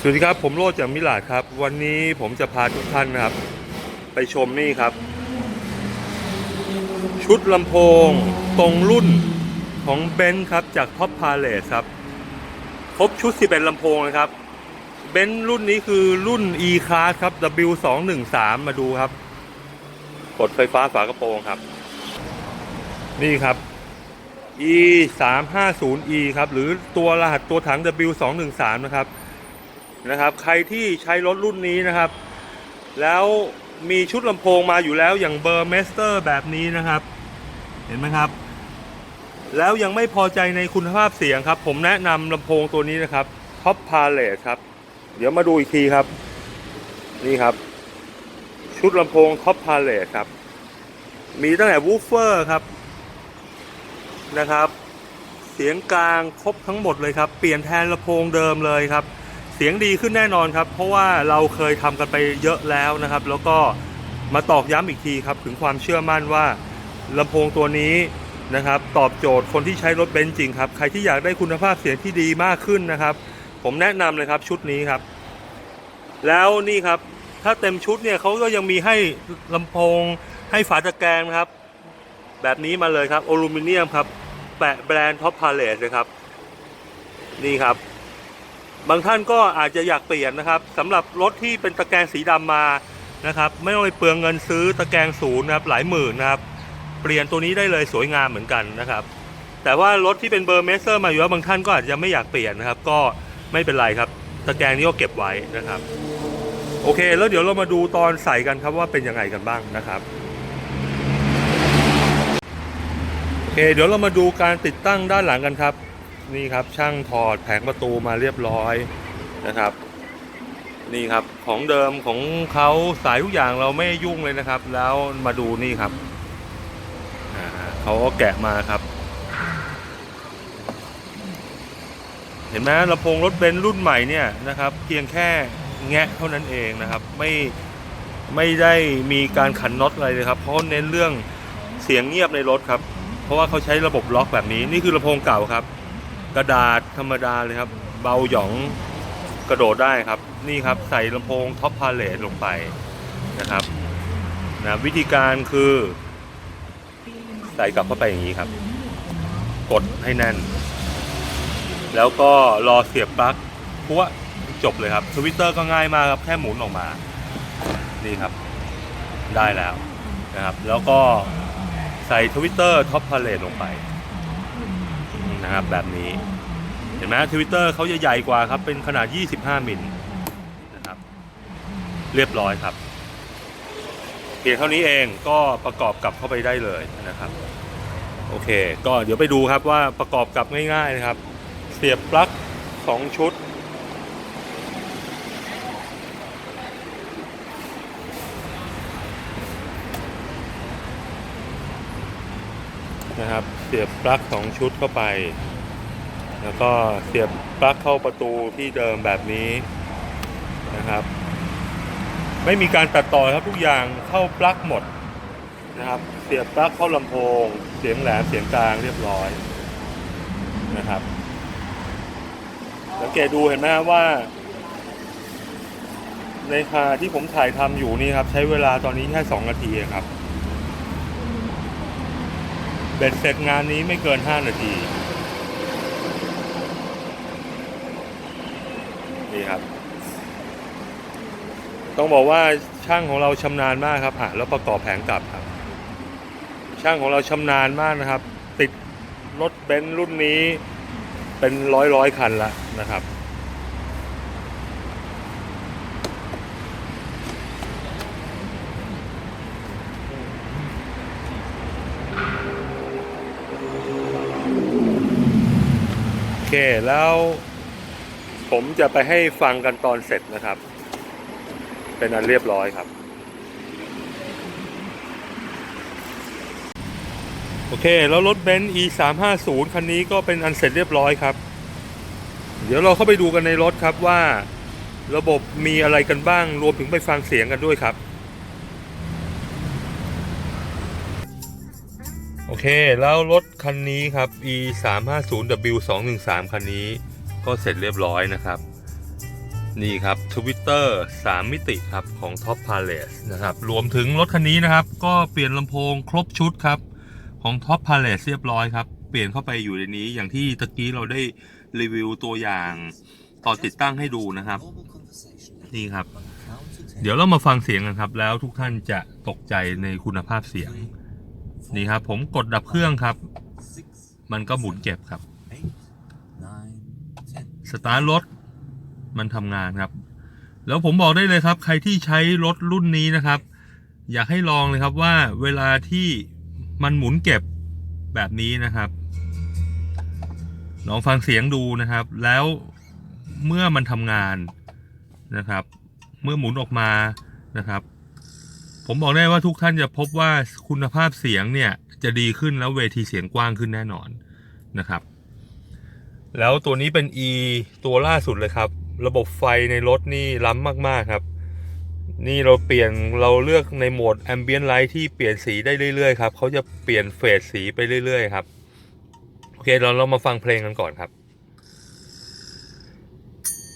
สวัสดีครับ ผมโรจจากมิลาดครับ วันนี้ผมจะพาทุกท่านนะครับ ไปชมนี่ครับ ชุดลำโพงตรงรุ่นของเบนซ์ครับ จากท็อปพาเลสครับ ครบชุด11ลำโพงนะครับเบนซ์รุ่นนี้คือรุ่น e class ครับ W213 มาดูครับ กดไฟฟ้าฝากระโปรงครับ นี่ครับ e 3 5 0 e ครับ หรือตัวรหัสตัวถัง W213 นะครับ นะครับ ใครที่ใช้รถรุ่นนี้นะครับ แล้วมีชุดลำโพงมาอยู่แล้วอย่างเบอร์เมสเตอร์แบบนี้นะครับ เห็นไหมครับ แล้วยังไม่พอใจในคุณภาพเสียงครับ ผมแนะนำลำโพงตัวนี้นะครับ Top Palette ครับ เดี๋ยวมาดูอีกทีครับ นี่ครับ ชุดลำโพง Top Palette ครับ มีตั้งแต่วูฟเฟอร์ครับนะครับ เสียงกลางครบทั้งหมดเลยครับ เปลี่ยนแทนลำโพงเดิมเลยครับ เสียงดีขึ้นแน่นอนครับ เพราะว่าเราเคยทำกันไปเยอะแล้วนะครับ แล้วก็มาตอกย้ำอีกทีครับ ถึงความเชื่อมั่นว่าลำโพงตัวนี้นะครับ ตอบโจทย์คนที่ใช้รถเบนซ์จริงครับ ใครที่อยากได้คุณภาพเสียงที่ดีมากขึ้นนะครับ ผมแนะนำเลยครับชุดนี้ครับ แล้วนี่ครับถ้าเต็มชุดเนี่ยเขาก็ยังมีให้ลำโพงให้ฝาตะแกรงนะครับ แบบนี้มาเลยครับอลูมิเนียมครับแปะแบรนด์ท็อปพาเลสเลยครับ นี่ครับ บางท่านก็อาจจะอยากเปลี่ยนนะครับสำหรับรถที่เป็นตะแกรงสีดำมานะครับ ไม่ต้องไปเปลืองเงินซื้อตะแกรงศูนย์นะครับหลายหมื่นนะครับ เปลี่ยนตัวนี้ได้เลยสวยงามเหมือนกันนะครับ แต่ว่ารถที่เป็นเบอร์เมสเซอร์มาอยู่แล้วบางท่านก็อาจจะไม่อยากเปลี่ยนนะครับ ก็ไม่เป็นไรครับ ตะแกรงนี้ก็เก็บไว้นะครับ โอเค แล้วเดี๋ยวเรามาดูตอนใส่กันครับว่าเป็นยังไงกันบ้างนะครับโอเค เดี๋ยวเรามาดูการติดตั้งด้านหลังกันครับ นี่ครับช่างถอดแผงประตูมาเรียบร้อยนะครับ นี่ครับของเดิมของเขาสายทุกอย่างเราไม่ยุ่งเลยนะครับ แล้วมาดูนี่ครับเขาก็แกะมาครับ เห็นไหมลำโพงรถเบนซ์รุ่นใหม่เนี่ยนะครับ เพียงแค่แงะเท่านั้นเองนะครับ ไม่ไม่ได้มีการขันน็อตอะไรเลยครับ เพราะเน้นเรื่องเสียงเงียบในรถครับ เพราะว่าเขาใช้ระบบล็อกแบบนี้นี่คือลำโพงเก่าครับ กระดาษธรรมดาเลยครับ เบาหยองกระโดดได้ครับ นี่ครับใส่ลำโพงท็อปพาเลตลงไปนะครับนะวิธีการคือใส่กลับเข้าไปอย่างนี้ครับ กดให้แน่น แล้วก็รอเสียบปลั๊กพัวจบเลยครับทวิตเตอร์ก็ง่ายมากครับ แค่หมุนออกมา นี่ครับ ได้แล้วนะครับ แล้วก็ใส่ทวิตเตอร์ท็อปพาเลตลงไป นะครับแบบนี้ เห็นไหมทวิตเตอร์เขาจะใหญ่กว่าครับ เป็นขนาด 25 มิลนะครับ เรียบร้อยครับ เพียงเท่านี้เองก็ประกอบกลับเข้าไปได้เลยนะครับ โอเค ก็เดี๋ยวไปดูครับว่าประกอบกลับง่ายๆนะครับ เสียบปลั๊ก2 ชุด นะครับ เสียบปลั๊ก2ชุดเข้าไป แล้วก็เสียบปลั๊กเข้าประตูที่เดิมแบบนี้นะครับ ไม่มีการตัดต่อครับทุกอย่างเข้าปลั๊กหมดนะครับ เสียบปลั๊กเข้าลำโพง เสียงแหลมเสียงกลางเรียบร้อยนะครับสังเกตดูเห็นไหมครับว่า ในขณะที่ผมถ่ายทำอยู่นี่ครับ ใช้เวลาตอนนี้แค่2นาทีครับ เบ็ดเสร็จงานนี้ไม่เกิน 5 นาที นี่ครับ ต้องบอกว่าช่างของเราชำนาญมากครับอะแล้วประกอบแผงกลับครับ ช่างของเราชำนาญมากนะครับ ติดรถเบนซ์รุ่นนี้เป็นร้อยร้อยคันละนะครับ เคแล้ว ผมจะไปให้ฟังกันตอนเสร็จนะครับ เป็นอันเรียบร้อยครับ โอเค แล้วรถเบนซ์ e 3 5 0คันนี้ก็เป็นอันเสร็จเรียบร้อยครับ เดี๋ยวเราเข้าไปดูกันในรถครับว่า ระบบมีอะไรกันบ้างรวมถึงไปฟังเสียงกันด้วยครับ โอเค แล้วรถคันนี้ครับ e 3 5 0 w 2 1 3คันนี้ก็เสร็จเรียบร้อยนะครับ นี่ครับ Twitter 3 มิติครับของ Top Palace นะครับ รวมถึงรถคันนี้นะครับ ก็เปลี่ยนลำโพงครบชุดครับ ของ Top Palace เรียบร้อยครับ เปลี่ยนเข้าไปอยู่ในนี้อย่างที่ตะกี้เราได้รีวิวตัวอย่างตอนติดตั้งให้ดูนะครับ นี่ครับ เดี๋ยวเรามาฟังเสียงกันครับ แล้วทุกท่านจะตกใจในคุณภาพเสียง นี่ครับ ผมกดดับเครื่องครับ มันก็หมุนเก็บครับ สตาร์ทรถ มันทำงานครับ แล้วผมบอกได้เลยครับ ใครที่ใช้รถรุ่นนี้นะครับ อยากให้ลองเลยครับว่าเวลาที่มันหมุนเก็บแบบนี้นะครับ ลองฟังเสียงดูนะครับ แล้วเมื่อมันทำงานนะครับ เมื่อหมุนออกมานะครับ ผมบอกได้ว่าทุกท่านจะพบว่าคุณภาพเสียงเนี่ยจะดีขึ้นแล้วเวทีเสียงกว้างขึ้นแน่นอนนะครับ แล้วตัวนี้เป็น E ตัวล่าสุดเลยครับ ระบบไฟในรถนี่ล้ำมากๆครับ นี่เราเปลี่ยนเราเลือกในโหมด Ambient Light ที่เปลี่ยนสีได้เรื่อยๆครับเขาจะเปลี่ยนเฟสสีไปเรื่อยๆครับ โอเคเราเรามาฟังเพลงกันก่อนครับ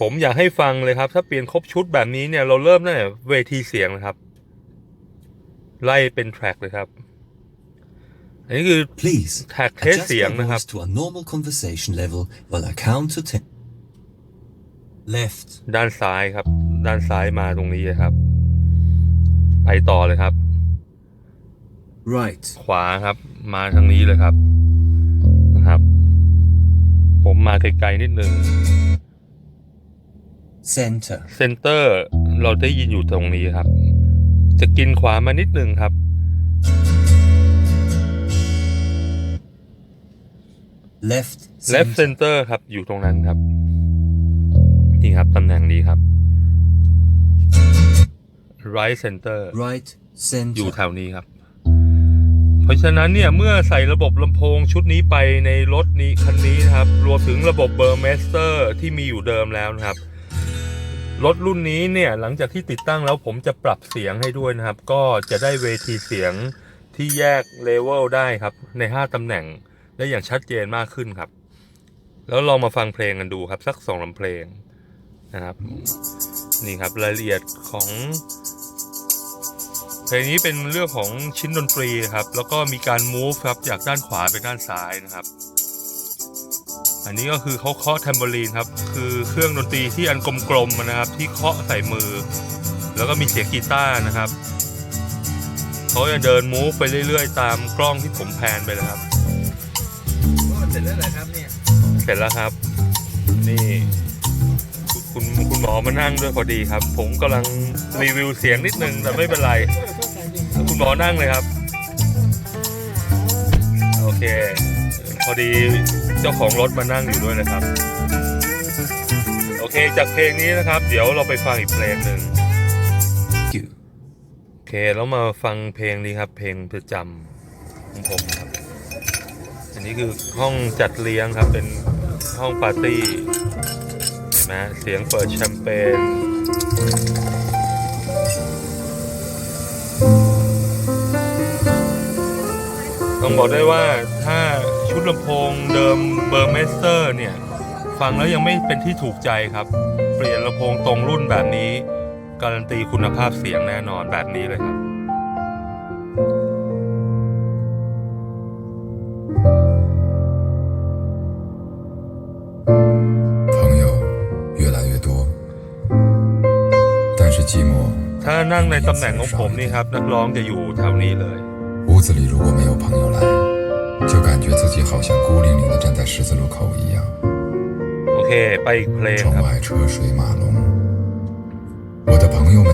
ผมอยากให้ฟังเลยครับ ถ้าเปลี่ยนครบชุดแบบนี้เนี่ยเราเริ่มตั้งแต่เวทีเสียงนะครับ ไล่เป็นแทร็กเลยครับ อันนี้คือ Please แท็กเทส adjust เสียง your นะครับ voice to a normal conversation level while I count to ten. Left, ด้านซ้ายครับ ด้านซ้ายมาตรงนี้เลยครับ ไปต่อเลยครับ right, ขวาครับ มาทางนี้เลยครับนะครับ ผมมาไกลๆนิดนึง center, เซนเตอร์เราได้ยินอยู่ตรงนี้ครับ จะกินขวามานิดนึงครับ left, left center, center ครับ อยู่ตรงนั้นครับ นี่ครับ ตำแหน่งนี้ครับ right center right, อยู่ center, แถวนี้ครับ เพราะฉะนั้นเนี่ยเมื่อใส่ระบบลำโพงชุดนี้ไปในรถนี้คันนี้นะครับ รวมถึงระบบเบอร์เมสเตอร์ที่มีอยู่เดิมแล้วนะครับ รถรุ่นนี้เนี่ยหลังจากที่ติดตั้งแล้วผมจะปรับเสียงให้ด้วยนะครับ ก็จะได้เวทีเสียงที่แยกเลเวลได้ครับ ใน 5ตำแหน่งได้อย่างชัดเจนมากขึ้นครับ แล้วลองมาฟังเพลงกันดูครับ สักสองลำเพลงนะครับ นี่ครับรายละเอียดของเพลงนี้เป็นเรื่องของชิ้นดนตรีครับ แล้วก็มีการ move ครับจากด้านขวาไปด้านซ้ายนะครับ อันนี้ก็คือเขาเคาะแทมโบลีนครับ คือเครื่องดนตรีที่อันกลมๆนะครับ ที่เคาะใส่มือ แล้วก็มีเสียงกีตาร์นะครับเขาจะเดิน move ไปเรื่อยๆ ตามกล้องที่ผมแพนไปแล้วครับเสร็จแล้วเหรอครับเนี่ยเสร็จแล้วครับ นี่คุณคุณคุณหมอมานั่งด้วยพอดีครับ ผมกำลังรีวิวเสียงนิดนึงแต่ไม่เป็นไร คุณหมอนั่งเลยครับ โอเค พอดี เจ้าของรถมานั่งอยู่ด้วยนะครับ โอเคจากเพลงนี้นะครับ เดี๋ยวเราไปฟังอีกเพลงหนึ่งโอเคแล้วมาฟังเพลงนี้ครับ เพลงประจำของผมครับ อันนี้คือห้องจัดเลี้ยงครับ เป็นห้องปาร์ตี้เห็นไหมเสียงเปิดแชมเปญต้องบอกได้ว่าถ้า ชุดลำโพงเดิมเบอร์เมสเตอร์เนี่ย ฟังแล้วยังไม่เป็นที่ถูกใจครับ เปลี่ยนลำโพงตรงรุ่นแบบนี้ การันตีคุณภาพเสียงแน่นอนแบบนี้เลยครับ 朋友越来越多，但是寂寞， ถ้านั่งในตำแหน่งของผมนี่ครับ นักร้องจะอยู่แถวนี้เลย 屋子里如果没有朋友来， 就感觉自己好像孤零零的站在十字路口一样， โอเค ไปอีกเพลง 窗 ครับ 外车水马龙。我的朋友们，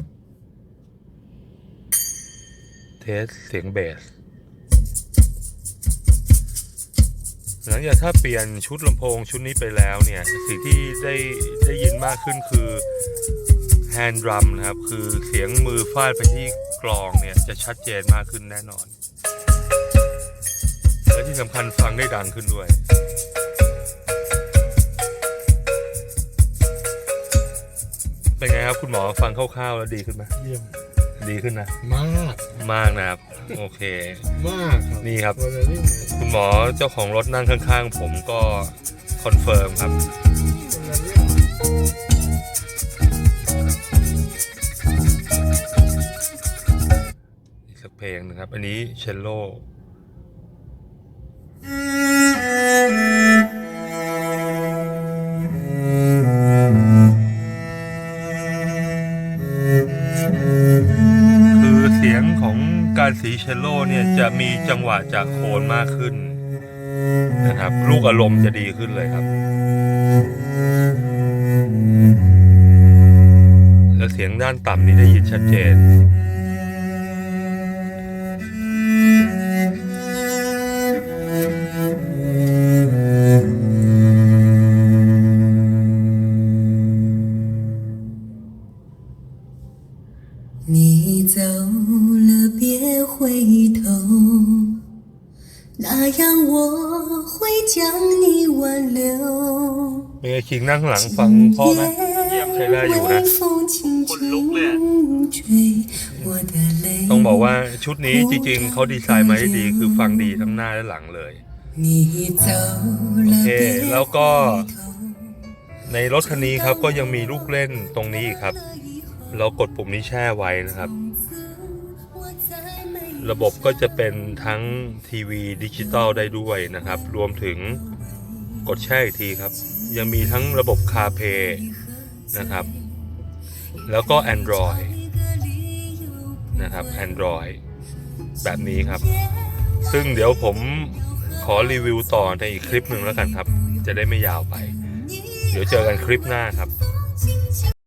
เทสเสียงเบส หลังจากถ้าเปลี่ยนชุดลำโพงชุดนี้ไปแล้วเนี่ย สิ่งที่ได้ได้ยินมากขึ้นคือแฮนด์ดรัมนะครับ คือเสียงมือฟาดไปที่กลองเนี่ย จะชัดเจนมากขึ้นแน่นอน และที่สำคัญฟังได้ดังขึ้นด้วย เป็นไงครับคุณหมอฟังคร่าวๆแล้วดีขึ้นไหมเยี่ยมดีขึ้นนะ มากมากนะครับ โอเค มากครับนี่ครับคุณหมอเจ้าของรถนั่งข้าง ๆ ผมก็คอนเฟิร์มครับอีกสักเพลงนะครับ อันนี้เชลโล คือเสียงของการสีเชลโลเนี่ยจะมีจังหวะจากโคนมากขึ้นนะครับ ลูกอารมณ์จะดีขึ้นเลยครับแล้วเสียงด้านต่ำนี่ได้ยินชัดเจน คิงนั่งหลังฟังพ่อไหมใช้ได้อยู่นะคนลุกเลยต้องบอกว่าชุดนี้จริงๆเขาดีไซน์มาได้ดีคือฟังดีทั้งหน้าและหลังเลยโอเคแล้วก็ ในรถคันนี้ครับก็ยังมีลูกเล่นตรงนี้ครับ เรากดปุ่มนี้แช่ไว้นะครับ ระบบก็จะเป็นทั้งทีวีดิจิตอลได้ด้วยนะครับ รวมถึง กดแช่อีกทีครับ ยังมีทั้งระบบคาเพนะครับ แล้วก็ Android นะครับ Android แบบนี้ครับ ซึ่งเดี๋ยวผมขอรีวิวต่อในอีกคลิปหนึ่งแล้วกันครับ จะได้ไม่ยาวไป เดี๋ยวเจอกันคลิปหน้าครับ